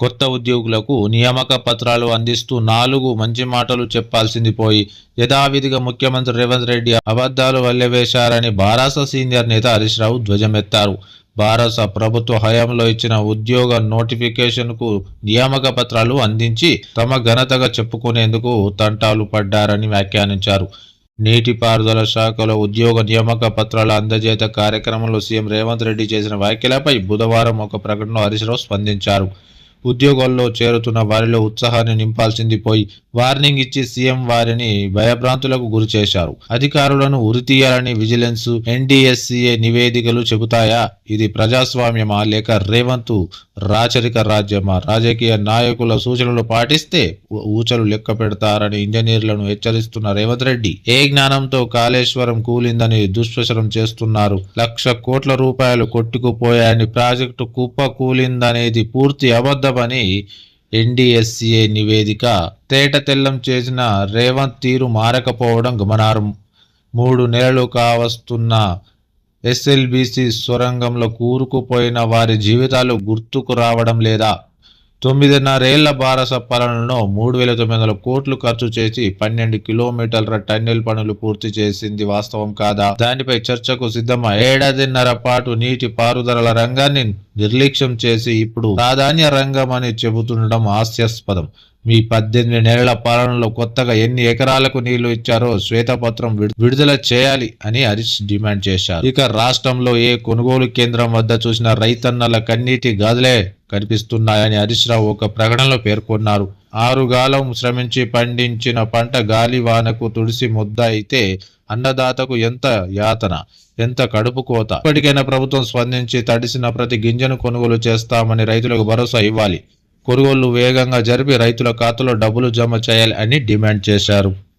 కొత్త ఉద్యోగులకు నియామక పత్రాలు అందిస్తూ నాలుగు మంచి మాటలు చెప్పాల్సింది పోయి యథావిధిగా ముఖ్యమంత్రి రేవంత్ రెడ్డి అబద్ధాలు వల్లెవేశారని బారాస సీనియర్ నేత హరీష్ రావు ధ్వజమెత్తారు. భారత ప్రభుత్వ హయాంలో ఇచ్చిన ఉద్యోగ నోటిఫికేషన్కు నియామక పత్రాలు అందించి తమ ఘనతగా చెప్పుకునేందుకు తంటాలు పడ్డారని వ్యాఖ్యానించారు. నీటిపారుదల శాఖలో ఉద్యోగ నియామక పత్రాల అందజేత కార్యక్రమంలో సీఎం రేవంత్ రెడ్డి చేసిన వ్యాఖ్యలపై బుధవారం ఒక ప్రకటనలో హరీష్ రావు స్పందించారు. ఉద్యోగాల్లో చేరుతున్న వారిలో ఉత్సాహాన్ని నింపాల్సింది పోయి వార్నింగ్ ఇచ్చి సీఎం వారిని భయభ్రాంతులకు గురి చేశారు. అధికారులను ఉరితీయాలని విజిలెన్స్ ఎన్డీఎస్సీఏ నివేదికలు చెబుతాయా? ఇది ప్రజాస్వామ్యమా? లేక రేవంత్ రాచరిక రాజ్యమా? రాజకీయ నాయకుల సూచనలు పాటిస్తే ఊచలు లెక్క పెడతారని ఇంజనీర్లను హెచ్చరిస్తున్న రేవంత్ రెడ్డి. ఏ జ్ఞానంతో కాళేశ్వరం కూలిందని దుష్ప్రచారం చేస్తున్నారు. లక్ష కోట్ల రూపాయలు కొట్టుకుపోయాయని ప్రాజెక్టు కుప్ప కూలిందనేది పూర్తి అబద్ధమని ఎన్డీఎస్సీఏ నివేదిక తేట తెల్లం చేసిన రేవంత్ తీరు మారకపోవడం గమనార్హం. మూడు నెలలు కావస్తున్న ఎస్ఎల్బిసి సొరంగంలో కూరుకుపోయిన వారి జీవితాలు గుర్తుకు రావడం లేదా? తొమ్మిదిన్నరేళ్ళ భారస పాలనలో మూడు వేల తొమ్మిది వందల కోట్లు ఖర్చు చేసి పన్నెండు కిలోమీటర్ల టన్నెల్ పనులు పూర్తి చేసింది వాస్తవం కాదా? దానిపై చర్చకు సిద్ధమా ఏడాదిన్నర పాటు నీటి పారుదల రంగాన్ని నిర్లక్ష్యం చేసి ఇప్పుడు ప్రాధాన్య రంగం అని చెబుతుండడం హాస్యాస్పదం. మీ పద్దెనిమిది నెలల పాలనలో కొత్తగా ఎన్ని ఎకరాలకు నీళ్ళు ఇచ్చారో శ్వేతపత్రం విడు- విడుదల చేయాలి అని హరీష్ డిమాండ్ చేశారు. ఇక రాష్ట్రంలో ఏ కొనుగోలు కేంద్రం వద్ద చూసిన రైతన్నల కన్నీటి గాదులే. కనిపిస్తున్నాయని హరీష్ రావు ఒక ప్రకటనలో పేర్కొన్నారు. ఆరుగాలం శ్రమించి పండించిన పంట గాలి వానకు తుడిసి ముద్ద అయితే అన్నదాతకు ఎంత యాతన ఎంత కడుపు కోత? ఇప్పటికైనా ప్రభుత్వం స్పందించి తడిసిన ప్రతి గింజను కొనుగోలు చేస్తామని రైతులకు భరోసా ఇవ్వాలి. కొనుగోళ్ళు వేగంగా జరిపి రైతుల ఖాతాలో డబ్బులు జమ చేయాలి అని డిమాండ్ చేశారు.